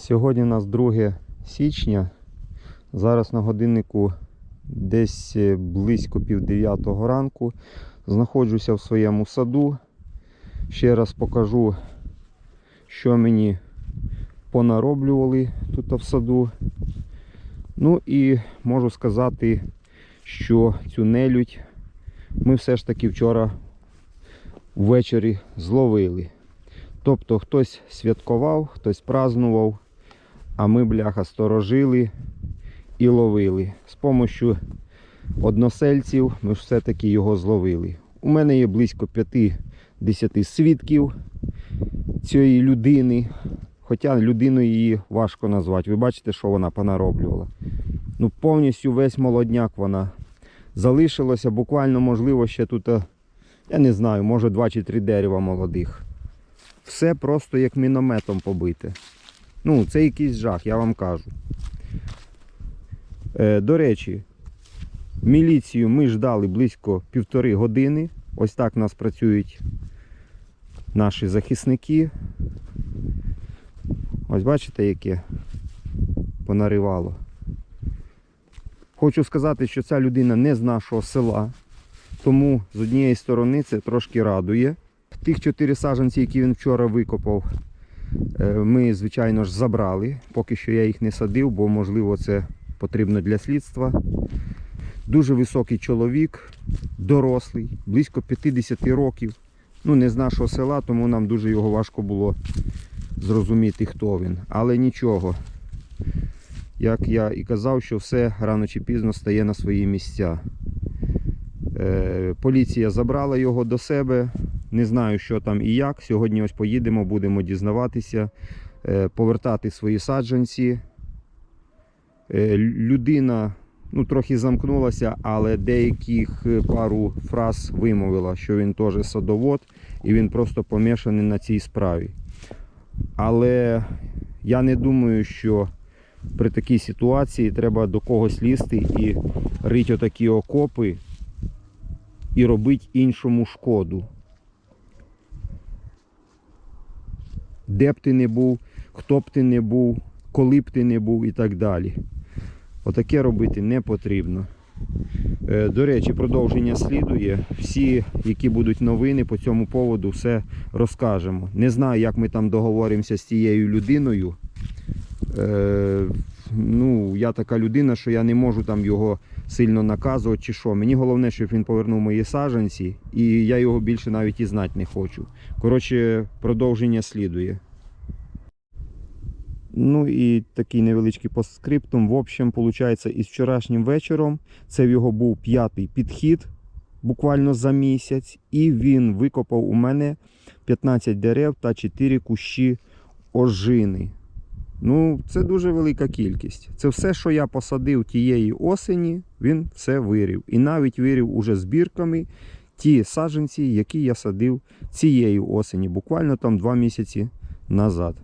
Сьогодні у нас 2 січня. Зараз на годиннику десь е, близько пів дев'ятого ранку. Знаходжуся в своєму саду. Ще раз покажу, що мені понароблювали тут в саду. Ну і можу сказати, що цю нелюдь ми все ж таки вчора ввечері зловили. Тобто хтось святкував, хтось празнував, а ми, бляха, сторожили і ловили. З допомогою односельців ми все-таки його зловили. У мене є близько 5-10 свідків цієї людини. Хоча людиною її важко назвати. Ви бачите, що вона понароблювала. Ну, повністю весь молодняк вона залишилося. Буквально, можливо, ще тут, е, я не знаю, може 2 чи 3 дерева молодих. Все просто як мінометом побите. Ну, це якийсь жах, я вам кажу. Е, до речі, міліцію ми ждали близько півтори години. Ось так у нас працюють наші захисники. Ось бачите, яке понаривало. Хочу сказати, що ця людина не з нашого села, тому з однієї сторони це трошки радує. Тих чотири саджанці, які він вчора викопав, ми, звичайно ж, забрали. Поки що я їх не садив, бо, можливо, це потрібно для слідства. Дуже високий чоловік, дорослий, близько 50 років. Ну, не з нашого села, тому нам дуже його важко було зрозуміти, хто він. Але нічого. Як я і казав, що все рано чи пізно стає на свої місця. Е, поліція забрала його до себе. Не знаю, що там і як. Сьогодні ось поїдемо, будемо дізнаватися, е, повертати свої саджанці. Е, людина ну, трохи замкнулася, але деяких е, пару фраз вимовила, що він теж садовод і він просто помішаний на цій справі. Але я не думаю, що при такій ситуації треба до когось лізти і рити отакі окопи і робити іншому шкоду. Де б ти не був, хто б ти не був, коли б ти не був і так далі. Отаке робити не потрібно. Е, До речі, продовження слідує. Всі, які будуть новини по цьому поводу, все розкажемо. Не знаю, як ми там договоримося з цією людиною. Ну, я така людина, що я не можу там його сильно наказувати чи що. Мені головне, щоб він повернув мої саджанці, і я його більше навіть і знати не хочу. Коротше, продовження слідує. Ну і такий невеличкий постскриптум. В общем, виходить, із вчорашнім вечором це в його був п'ятий підхід, буквально за місяць, і він викопав у мене 15 дерев та 4 кущі ожини. Ну, це дуже велика кількість. Це все, що я посадив тієї осені, він все вирів. І навіть вирів уже збірками ті саджанці, які я садив цієї осені, буквально там два місяці назад.